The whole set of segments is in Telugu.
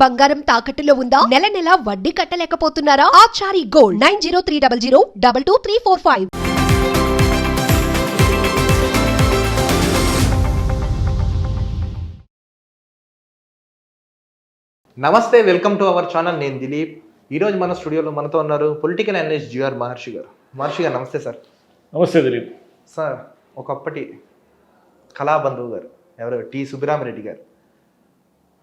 బంగారం తాకట్టులో ఉందా? నెల నెల వడ్డీ కట్టలేకపోతున్నారా? Achari gold nine zero three double zero double two three four five. నమస్తే వెల్కమ్ టు అవర్ ఛానల్. నేను దిలీప్. ఈరోజు మన స్టూడియోలో మనతో ఉన్నారు పొలిటికల్ అనలిస్ట్ జిఆర్ మహర్షి గారు. మహర్షి గారు నమస్తే సార్. నమస్తే దిలీప్. సార్ ఒకప్పటి కళాబంధువు గారు ఎవరు? టి సుబ్బరామిరెడ్డి గారు.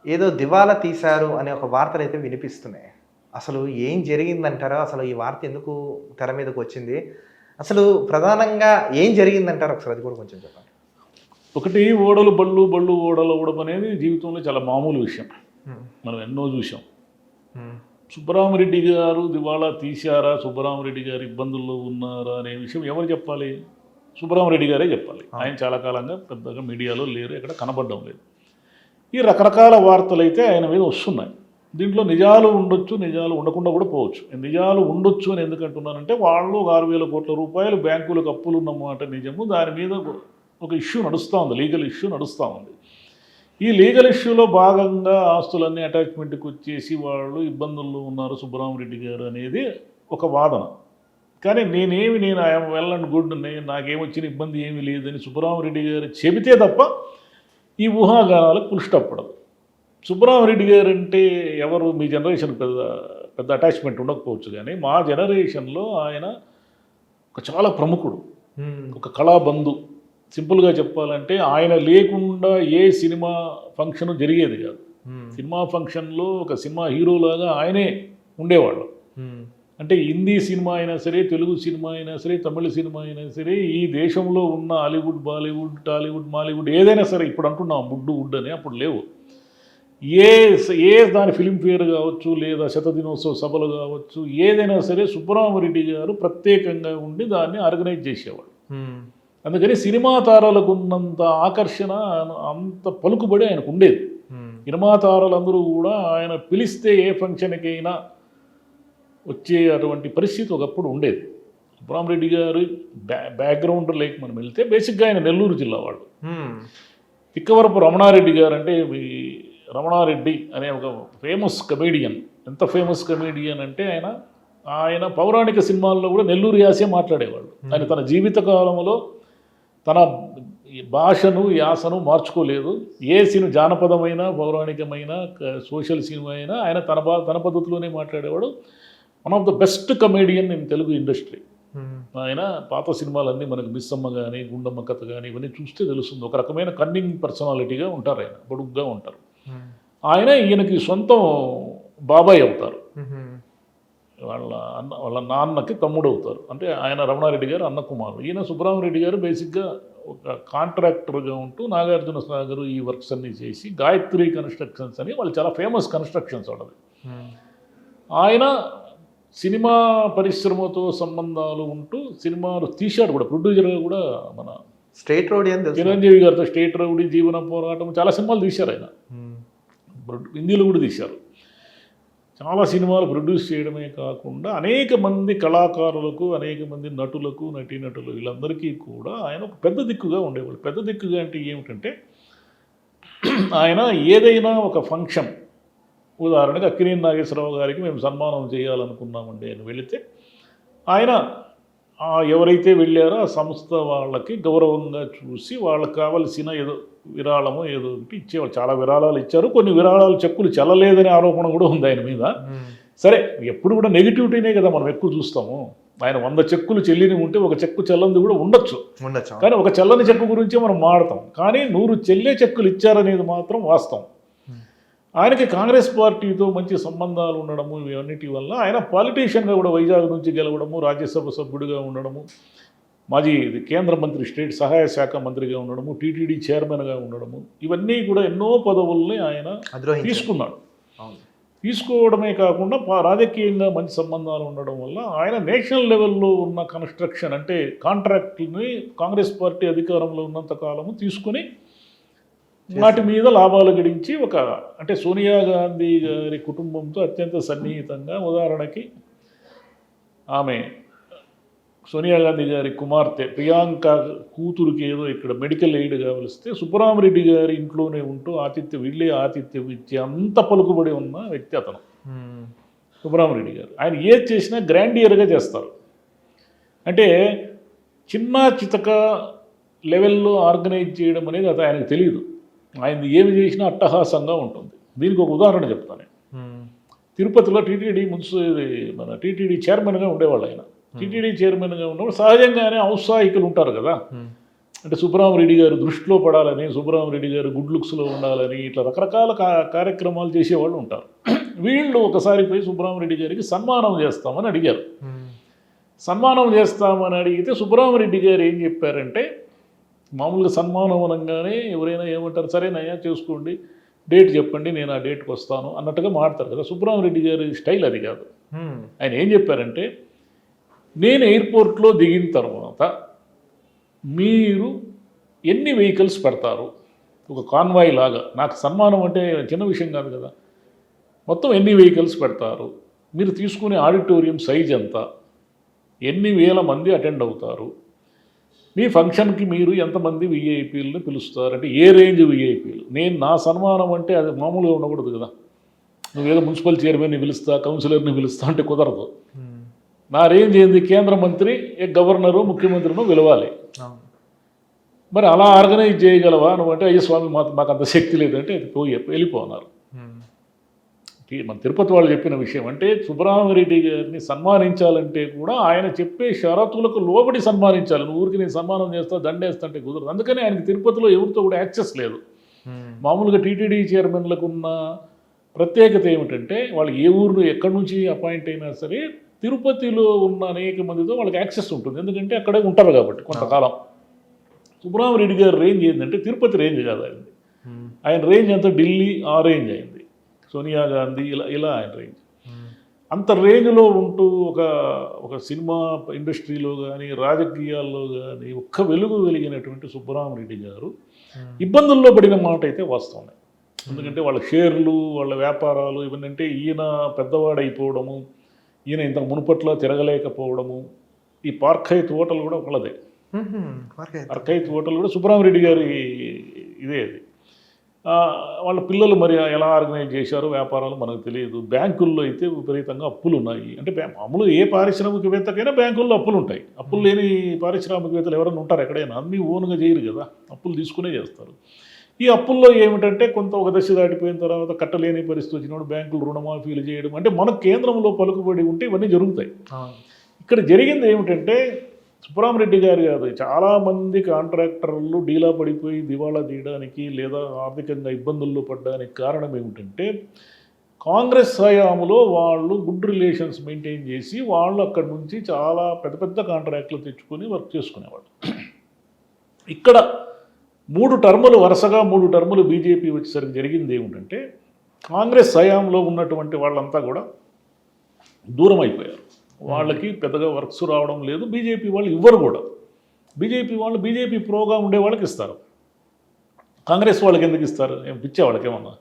ఏదో దివాలా తీశారు అనే ఒక వార్తలు అయితే వినిపిస్తున్నాయి. అసలు ఏం జరిగిందంటారో అసలు ఈ వార్త ఎందుకు తెర మీదకు వచ్చింది? అసలు ప్రధానంగా ఏం జరిగిందంటారు ఒకసారి అది కూడా కొంచెం చెప్పండి. ఒకటి ఓడలు బళ్ళు బళ్ళు ఓడలు ఓడడం అనేది జీవితంలో చాలా మామూలు విషయం. మనం ఎన్నో చూసాం సుబ్బరామరెడ్డి గారు దివాళా తీశారా? సుబ్బరామరెడ్డి గారు ఇబ్బందుల్లో ఉన్నారా అనే విషయం ఎవరు చెప్పాలి? సుబ్బరామరెడ్డి గారే చెప్పాలి. ఆయన చాలా కాలంగా పెద్దగా మీడియాలో లేరు ఎక్కడ కనబడడం లేదు. ఈ రకరకాల వార్తలు అయితే ఆయన మీద వస్తున్నాయి. దీంట్లో నిజాలు ఉండొచ్చు నిజాలు ఉండకుండా కూడా పోవచ్చు. నిజాలు ఉండొచ్చు అని ఎందుకంటున్నానంటే వాళ్ళు ఆరు వేల కోట్ల రూపాయలు బ్యాంకులకు అప్పులు ఉన్నమాట నిజము. దాని మీద ఒక ఇష్యూ నడుస్తూ ఉంది లీగల్ ఇష్యూ నడుస్తూ ఉంది. ఈ లీగల్ ఇష్యూలో భాగంగా ఆస్తులన్నీ అటాచ్మెంట్కి వచ్చేసి వాళ్ళు ఇబ్బందుల్లో ఉన్నారు సుబ్బరామరెడ్డి గారు అనేది ఒక వాదన. కానీ నేనేమి నేను ఐఎమ్ వెల్ అండ్ గుడ్ నేను నాకేమొచ్చిన ఇబ్బంది ఏమీ లేదని సుబ్బరామరెడ్డి గారు చెబితే తప్ప ఈ ఊహాగానాలకు పులుష్టపడదు సుబ్బరామరెడ్డి గారు అంటే ఎవరు? మీ జనరేషన్ పెద్ద పెద్ద అటాచ్మెంట్ ఉండకపోవచ్చు కానీ మా జనరేషన్లో ఆయన ఒక చాలా ప్రముఖుడు. ఒక కళాబంధు. సింపుల్గా చెప్పాలంటే ఆయన లేకుండా ఏ సినిమా ఫంక్షన్ జరిగేది కాదు. సినిమా ఫంక్షన్లో ఒక సినిమా హీరోలాగా ఆయనే ఉండేవాళ్ళు. అంటే హిందీ సినిమా అయినా సరే తెలుగు సినిమా అయినా సరే తమిళ సినిమా అయినా సరే ఈ దేశంలో ఉన్న హాలీవుడ్ బాలీవుడ్ టాలీవుడ్ మాలీవుడ్ ఏదైనా సరే ఇప్పుడు అంటున్నాం బుడ్డు వుడ్ అని అప్పుడు లేవు. ఏ ఏ దాని ఫిలింఫేర్ కావచ్చు లేదా శతదినోత్సవ సభలు కావచ్చు ఏదైనా సరే సుబ్బరామరెడ్డి గారు ప్రత్యేకంగా ఉండి దాన్ని ఆర్గనైజ్ చేసేవాడు అందుకని సినిమా తారలకు ఉన్నంత ఆకర్షణ అంత పలుకుబడి ఆయనకు ఉండేది. సినిమా తారలందరూ కూడా ఆయన పిలిస్తే ఏ ఫంక్షన్కైనా వచ్చే అటువంటి పరిస్థితి ఒకప్పుడు ఉండేది. సుబ్రహ్మరెడ్డి గారు బ్యా బ్యాక్గ్రౌండ్ లేక మనం వెళ్తే బేసిక్గా ఆయన నెల్లూరు జిల్లా వాళ్ళు. తిక్కవరపు రమణారెడ్డి గారు అంటే రమణారెడ్డి అనే ఒక ఫేమస్ కమేడియన్. ఎంత ఫేమస్ కమేడియన్ అంటే ఆయన ఆయన పౌరాణిక సినిమాల్లో కూడా నెల్లూరు యాసే మాట్లాడేవాడు ఆయన తన జీవిత కాలంలో తన భాషను యాసను మార్చుకోలేదు. ఏ సినిమా జానపదమైన పౌరాణికమైన సోషల్ సినిమా అయినా ఆయన తన బా తన పద్ధతిలోనే మాట్లాడేవాడు. One of the best comedian in Telugu industry ఆయన పాత సినిమాలన్నీ మనకు మిస్సమ్మ కానీ గుండమ్మ కథ కానీ ఇవన్నీ చూస్తే తెలుస్తుంది. ఒక రకమైన కన్నింగ్ పర్సనాలిటీగా ఉంటారు ఆయన. పొడుగ్గా ఉంటారు. ఆయన ఈయనకి సొంతం బాబాయ్ అవుతారు. వాళ్ళ అన్న వాళ్ళ నాన్నకి తమ్ముడు అవుతారు. అంటే ఆయన రమణారెడ్డి గారు అన్న కుమారుడు ఈయన సుబ్రహ్మరెడ్డి గారు బేసిక్గా ఒక కాంట్రాక్టర్గా ఉంటూ నాగార్జున సాగర్ ఈ వర్క్స్ అన్నీ చేసి గాయత్రి కన్స్ట్రక్షన్స్ అని వాళ్ళు చాలా ఫేమస్ కన్స్ట్రక్షన్స్ వాళ్ళది ఆయన సినిమా పరిశ్రమతో సంబంధాలు ఉంటూ సినిమాలు తీశాడు కూడా ప్రొడ్యూసర్గా కూడా మన స్ట్రైట్ రోడ్ తెలుసు. చిరంజీవి గారితో స్టేట్ రౌడీ జీవన పోరాటం చాలా సినిమాలు తీశారు ఆయన. హిందీలో కూడా తీశారు. చాలా సినిమాలు ప్రొడ్యూస్ చేయడమే కాకుండా అనేక మంది కళాకారులకు అనేక మంది నటులకు నటీనటులు వీళ్ళందరికీ కూడా ఆయన ఒక పెద్ద దిక్కుగా ఉండేవాళ్ళు పెద్ద దిక్కుగా అంటే ఏమిటంటే ఆయన ఏదైనా ఒక ఫంక్షన్ ఉదాహరణకు అక్కినేని నాగేశ్వరరావు గారికి మేము సన్మానం చేయాలనుకున్నామండి అని వెళితే ఆయన ఎవరైతే వెళ్ళారో ఆ సంస్థ వాళ్ళకి గౌరవంగా చూసి వాళ్ళకి కావలసిన ఏదో విరాళమో ఏదో ఒకటి ఇచ్చేవాళ్ళు. చాలా విరాళాలు ఇచ్చారు. కొన్ని విరాళాలు చెక్కులు చెల్లలేదనే ఆరోపణ కూడా ఉంది ఆయన మీద. సరే ఎప్పుడు కూడా నెగిటివిటీనే కదా మనం ఎక్కువ చూస్తాము. ఆయన వంద చెక్కులు చెల్లిని ఉంటే ఒక చెక్కు చెల్లంది కూడా ఉండొచ్చు. ఉండొచ్చు కానీ ఒక చెల్లని చెక్కు గురించే మనం మాడతాం. కానీ నూరు చెల్లే చెక్కులు ఇచ్చారనేది మాత్రం వాస్తవం. ఆయనకి కాంగ్రెస్ పార్టీతో మంచి సంబంధాలు ఉండడము ఇవన్నిటి వల్ల ఆయన పాలిటీషియన్గా కూడా వైజాగ్ నుంచి గెలవడము రాజ్యసభ సభ్యుడిగా ఉండడము మాజీ కేంద్ర మంత్రి స్టేట్ సహాయ శాఖ మంత్రిగా ఉండడము టీటీడీ చైర్మన్గా ఉండడము ఇవన్నీ కూడా ఎన్నో పదవుల్ని ఆయన తీసుకున్నాడు. తీసుకోవడమే కాకుండా రాజకీయంగా మంచి సంబంధాలు ఉండడం వల్ల ఆయన నేషనల్ లెవెల్లో ఉన్న కన్స్ట్రక్షన్ అంటే కాంట్రాక్ట్ని కాంగ్రెస్ పార్టీ అధికారంలో ఉన్నంత కాలము తీసుకుని వాటి మీద లాభాలు గడించి ఒక అంటే సోనియా గాంధీ గారి కుటుంబంతో అత్యంత సన్నిహితంగా ఉదాహరణకి ఆమె సోనియా గాంధీ గారి కుమార్తె ప్రియాంక కూతురికి ఏదో ఇక్కడ మెడికల్ ఎయిడ్ కావలిస్తే సుబ్బరామరెడ్డి గారి ఇంట్లోనే ఉంటూ ఆతిథ్యం వీళ్ళే ఆతిథ్యం ఇచ్చే అంత పలుకుబడి ఉన్న వ్యక్తి అతను. సుబ్బరామరెడ్డి గారు. ఆయన ఏది చేసినా గ్రాండియర్గా చేస్తారు. అంటే చిన్న చితక లెవెల్లో ఆర్గనైజ్ చేయడం అనేది అది ఆయనకు తెలియదు ఆయన ఏమి చేసినా అట్టహాసంగా ఉంటుంది. దీనికి ఒక ఉదాహరణ చెప్తాను. తిరుపతిలో టీటీడీ మున్సి మన టీటీడీ చైర్మన్గా ఉండేవాళ్ళు ఆయన. టీటీడీ చైర్మన్గా ఉన్నప్పుడు సహజంగానే ఔత్సాహికులు ఉంటారు కదా. అంటే సుబ్బరామరెడ్డి గారు దృష్టిలో పడాలని సుబ్బరామరెడ్డి గారు గుడ్ లుక్స్లో ఉండాలని ఇట్లా రకరకాల కార్యక్రమాలు చేసేవాళ్ళు ఉంటారు. వీళ్ళు ఒకసారి పోయి సుబ్బరామరెడ్డి గారికి సన్మానం చేస్తామని అడిగారు. సన్మానం చేస్తామని అడిగితే సుబ్బరామరెడ్డి గారు ఏం చెప్పారంటే మామూలుగా సన్మానం అనగానే ఎవరైనా ఏమంటారు సరేనయ్యా చేసుకోండి డేట్ చెప్పండి నేను ఆ డేట్కి వస్తాను అన్నట్టుగా మాడతారు కదా. సుబ్బరామరెడ్డి గారి స్టైల్ అది కాదు. ఆయన ఏం చెప్పారంటే నేను ఎయిర్పోర్ట్లో దిగిన తర్వాత మీరు ఎన్ని వెహికల్స్ పెడతారు? ఒక కాన్వాయ్ లాగా. నాకు సన్మానం అంటే చిన్న విషయం కాదు కదా. మొత్తం ఎన్ని వెహికల్స్ పెడతారు? మీరు తీసుకునే ఆడిటోరియం సైజ్ ఎంత? ఎన్ని వేల మంది అటెండ్ అవుతారు? మీ ఫంక్షన్కి మీరు ఎంతమంది విఐపీలను పిలుస్తారు అంటే ఏ రేంజ్ విఐపీలు నేను నా సన్మానం అంటే అది మామూలుగా ఉండకూడదు కదా. నువ్వేదో మున్సిపల్ చైర్మన్ని పిలుస్తా కౌన్సిలర్ని పిలుస్తా అంటే కుదరదు. నా రేంజ్ ఏంది? కేంద్ర మంత్రి ఏ గవర్నరు ముఖ్యమంత్రిను పిలవాలి. మరి అలా ఆర్గనైజ్ చేయగలవా? నువ్వు అంటే అయ్యే స్వామి మాకు మాకు అంత శక్తి లేదంటే అది పోయి వెళ్ళిపోన్నారు. మన తిరుపతి వాళ్ళు చెప్పిన విషయం అంటే సుబ్బరామరెడ్డి గారిని సన్మానించాలంటే కూడా ఆయన చెప్పే షరతులకు లోబడి సన్మానించాలి. నువ్వు ఊరికి నేను సన్మానం చేస్తా దండేస్తా అంటే కుదరదు. అందుకని ఆయనకి తిరుపతిలో ఎవరితో కూడా యాక్సెస్ లేదు. మామూలుగా టీటీడీ చైర్మన్లకు ఉన్న ప్రత్యేకత ఏమిటంటే వాళ్ళు ఏ ఊరు ఎక్కడి నుంచి అపాయింట్ అయినా సరే తిరుపతిలో ఉన్న అనేక మందితో వాళ్ళకి యాక్సెస్ ఉంటుంది. ఎందుకంటే అక్కడే ఉంటారు కాబట్టి కొంతకాలం. సుబ్రహ్మరెడ్డి గారి రేంజ్ ఏంటంటే తిరుపతి రేంజ్ కాదు ఆయనది. ఆయన రేంజ్ అంతా ఢిల్లీ ఆ రేంజ్ అయింది సోనియా గాంధీ ఇలా ఇలా ఆయన రేంజ్ అంత రేంజ్లో ఉంటూ ఒక ఒక సినిమా ఇండస్ట్రీలో కానీ రాజకీయాల్లో కానీ ఒక్క వెలుగు వెలిగినటువంటి సుబ్బరామరెడ్డి గారు ఇబ్బందుల్లో పడిన మాట అయితే వాస్తవమే. ఎందుకంటే వాళ్ళ షేర్లు వాళ్ళ వ్యాపారాలు ఇవన్నీ అంటే ఈయన పెద్దవాడైపోవడము ఈయన ఇంత మునుపట్లో తిరగలేకపోవడము ఈ పార్కై హోటల్ కూడా వాళ్ళదే అర్కైత్ హోటల్ కూడా సుబ్బరామరెడ్డి గారి ఇదే అది. వాళ్ళ పిల్లలు మరి ఎలా ఆర్గనైజ్ చేశారో వ్యాపారాలు మనకు తెలియదు. బ్యాంకుల్లో అయితే విపరీతంగా అప్పులు ఉన్నాయి. అంటే మామూలు ఏ పారిశ్రామికవేత్తకైనా బ్యాంకుల్లో అప్పులు ఉంటాయి. అప్పులు లేని పారిశ్రామికవేత్తలు ఎవరైనా ఉంటారు ఎక్కడైనా. అన్నీ ఓన్గా చేయరు కదా. అప్పులు తీసుకునే చేస్తారు. ఈ అప్పుల్లో ఏమిటంటే కొంత ఒక దశ దాటిపోయిన తర్వాత కట్టలేని పరిస్థితి వచ్చినప్పుడు బ్యాంకులు రుణమాఫీలు చేయడం అంటే మన కేంద్రంలో పలుకుబడి ఉంటే ఇవన్నీ జరుగుతాయి. ఇక్కడ జరిగింది ఏమిటంటే సుబ్బరామరెడ్డి గారు కాదు చాలామంది కాంట్రాక్టర్లు డీలా పడిపోయి దివాళా తీయడానికి లేదా ఆర్థికంగా ఇబ్బందుల్లో పడడానికి కారణం ఏమిటంటే కాంగ్రెస్ హయాంలో వాళ్ళు గుడ్ రిలేషన్స్ మెయింటైన్ చేసి వాళ్ళు అక్కడి నుంచి చాలా పెద్ద పెద్ద కాంట్రాక్ట్లు తెచ్చుకొని వర్క్ చేసుకునేవాళ్ళు. ఇక్కడ మూడు టర్ములు వరుసగా మూడు టర్ములు బీజేపీ వచ్చేసరికి జరిగింది ఏమిటంటే కాంగ్రెస్ హయాంలో ఉన్నటువంటి వాళ్ళంతా కూడా దూరం అయిపోయారు. వాళ్ళకి పెద్దగా వర్క్స్ రావడం లేదు. బీజేపీ వాళ్ళు ఇవ్వరు కూడా. బీజేపీ వాళ్ళు బీజేపీ ప్రోగా ఉండే వాళ్ళకి ఇస్తారు. కాంగ్రెస్ వాళ్ళకి ఎందుకు ఇస్తారు? ఏం పిచ్చే వాళ్ళకి ఏమన్నా.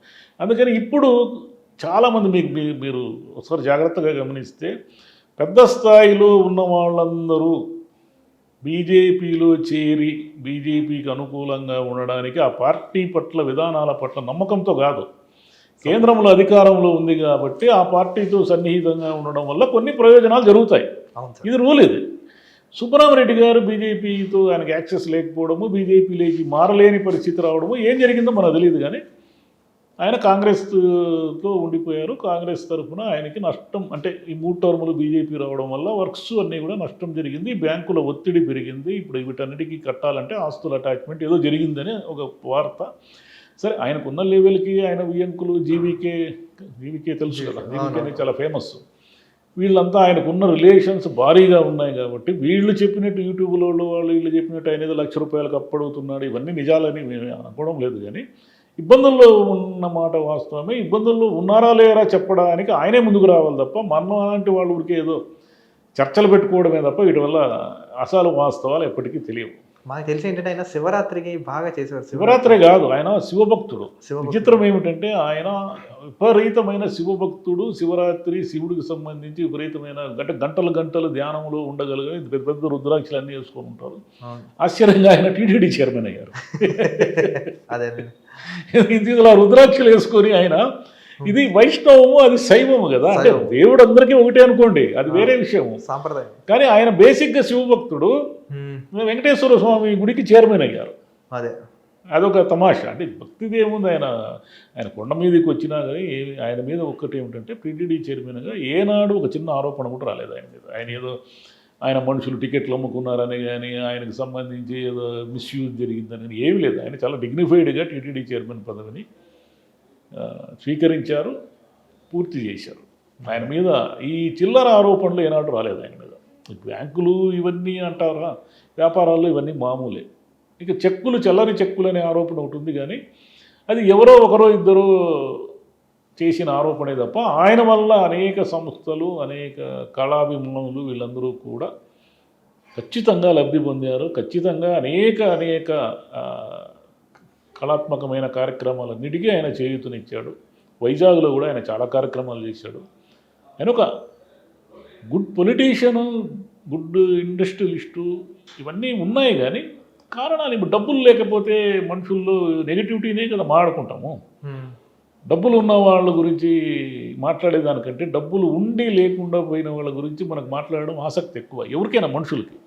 అందుకని ఇప్పుడు చాలామంది మీకు మీ- మీరు ఒకసారి జాగ్రత్తగా గమనిస్తే పెద్ద స్థాయిలో ఉన్న వాళ్ళందరూ బీజేపీలో చేరి బీజేపీకి అనుకూలంగా ఉండడానికి ఆ పార్టీ పట్ల విధానాల పట్ల నమ్మకంతో కాదు. కేంద్రంలో అధికారంలో ఉంది కాబట్టి ఆ పార్టీతో సన్నిహితంగా ఉండడం వల్ల కొన్ని ప్రయోజనాలు జరుగుతాయి. ఇది రూల్ ఇది. సుబ్బరామరెడ్డి గారు బీజేపీతో ఆయనకి యాక్సెస్ లేకపోవడము బీజేపీలోకి మారలేని పరిస్థితి రావడము ఏం జరిగిందో మనకు తెలియదు కానీ ఆయన కాంగ్రెస్తో ఉండిపోయారు. కాంగ్రెస్ తరఫున ఆయనకి నష్టం అంటే ఈ మూడు టర్ములు బీజేపీ రావడం వల్ల వర్క్స్ అన్నీ కూడా నష్టం జరిగింది. బ్యాంకుల ఒత్తిడి పెరిగింది. ఇప్పుడు వీటన్నిటికీ కట్టాలంటే ఆస్తుల అటాచ్మెంట్ ఏదో జరిగిందని ఒక వార్త. సరే ఆయనకున్న లెవెల్కి ఆయన వియంకులు జీవీకే జీవీకే తెలుసు కదా. జీవీకే. అనేది చాలా ఫేమస్ వీళ్ళంతా ఆయనకున్న రిలేషన్స్ భారీగా ఉన్నాయి కాబట్టి వీళ్ళు చెప్పినట్టు యూట్యూబ్లో వాళ్ళు వీళ్ళు చెప్పినట్టు ఆయన ఏదో లక్ష రూపాయలకు అప్పడుగుతున్నాడు ఇవన్నీ నిజాలని మేము అనుకోవడం లేదు కానీ ఇబ్బందుల్లో ఉన్న మాట వాస్తవమే. ఇబ్బందుల్లో ఉన్నారా లేరా చెప్పడానికి ఆయనే ముందుకు రావాలి తప్ప మన లాంటి వాళ్ళ ఊరికే ఏదో చర్చలు పెట్టుకోవడమే తప్ప వీటి వల్ల అసలు వాస్తవాలు ఎప్పటికీ తెలియవు. మాకు తెలిసి ఏంటంటే ఆయన శివరాత్రికి బాగా చేసేవారు శివరాత్రే కాదు ఆయన శివభక్తుడు. విచిత్రం ఏమిటంటే ఆయన విపరీతమైన శివభక్తుడు శివరాత్రి శివుడికి సంబంధించి విపరీతమైన గంట గంటలు గంటలు ధ్యానంలో ఉండగలిగే పెద్ద పెద్ద రుద్రాక్షలు అన్నీ వేసుకొని ఉంటారు. ఆశ్చర్యంగా ఆయన టీటీడీ చైర్మన్ అయ్యారు. అదే ఇందులో రుద్రాక్షలు వేసుకొని ఆయన ఇది వైష్ణవము అది శైవము కదా. అంటే. దేవుడు అందరికీ ఒకటే అనుకోండి అది వేరే విషయము. సాంప్రదాయం. కానీ ఆయన బేసిక్గా శివభక్తుడు. వెంకటేశ్వర స్వామి గుడికి చైర్మన్ అయ్యారు. అదే. అదొక తమాషా. అంటే భక్తిది ఏముంది? ఆయన ఆయన కొండ మీదకి వచ్చినా కానీ ఆయన మీద ఒక్కటి ఏమిటంటే టీటీడీ చైర్మన్గా ఏనాడు ఒక చిన్న ఆరోపణ కూడా రాలేదు ఆయన మీద. ఆయన ఏదో ఆయన మనుషులు టికెట్లు అమ్ముకున్నారని కానీ ఆయనకు సంబంధించి ఏదో మిస్యూజ్ జరిగిందని ఏమీ లేదు. ఆయన చాలా డిగ్నిఫైడ్గా టీటీడీ చైర్మన్ పదవిని స్వీకరించారు పూర్తి చేశారు. ఆయన మీద ఈ చిల్లర ఆరోపణలు ఏనాడు రాలేదు ఆయన మీద. బ్యాంకులు ఇవన్నీ అంటారా? వ్యాపారాల్లో ఇవన్నీ మామూలే. ఇక చెక్కులు చల్లని చెక్కులు అనే ఆరోపణ ఒకటి ఉంది కానీ అది ఎవరో ఒకరో ఇద్దరు చేసిన ఆరోపణే తప్ప ఆయన వల్ల అనేక సంస్థలు అనేక కళాభిమానులు వీళ్ళందరూ కూడా ఖచ్చితంగా లబ్ధి పొందారు. ఖచ్చితంగా అనేక అనేక కళాత్మకమైన కార్యక్రమాలన్నిటికీ ఆయన చేయూతనిచ్చాడు. వైజాగ్లో కూడా ఆయన చాలా కార్యక్రమాలు చేశాడు. ఆయన ఒక గుడ్ పొలిటీషియను గుడ్ ఇండస్ట్రియలిస్టు ఇవన్నీ ఉన్నాయి కానీ కారణాలు ఇప్పుడు డబ్బులు లేకపోతే మనుషుల్లో నెగిటివిటీనే కదా మాట్లాడుకుంటాము. ఉమ్, డబ్బులు ఉన్న వాళ్ళ గురించి మాట్లాడేదానికంటే డబ్బులు ఉండి లేకుండా పోయిన వాళ్ళ గురించి మనకు మాట్లాడడం ఆసక్తి ఎక్కువ ఎవరికైనా మనుషులకి.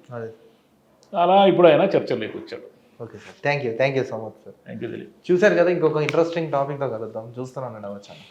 అలా ఇప్పుడు ఆయన చర్చలోకి వచ్చాడు. Okay sir thank you thank you so much sir thank you చూశారు కదా ఇంకొక ఇంట్రెస్టింగ్ టాపిక్తో కలుద్దాం. చూస్తున్నాను వచ్చాను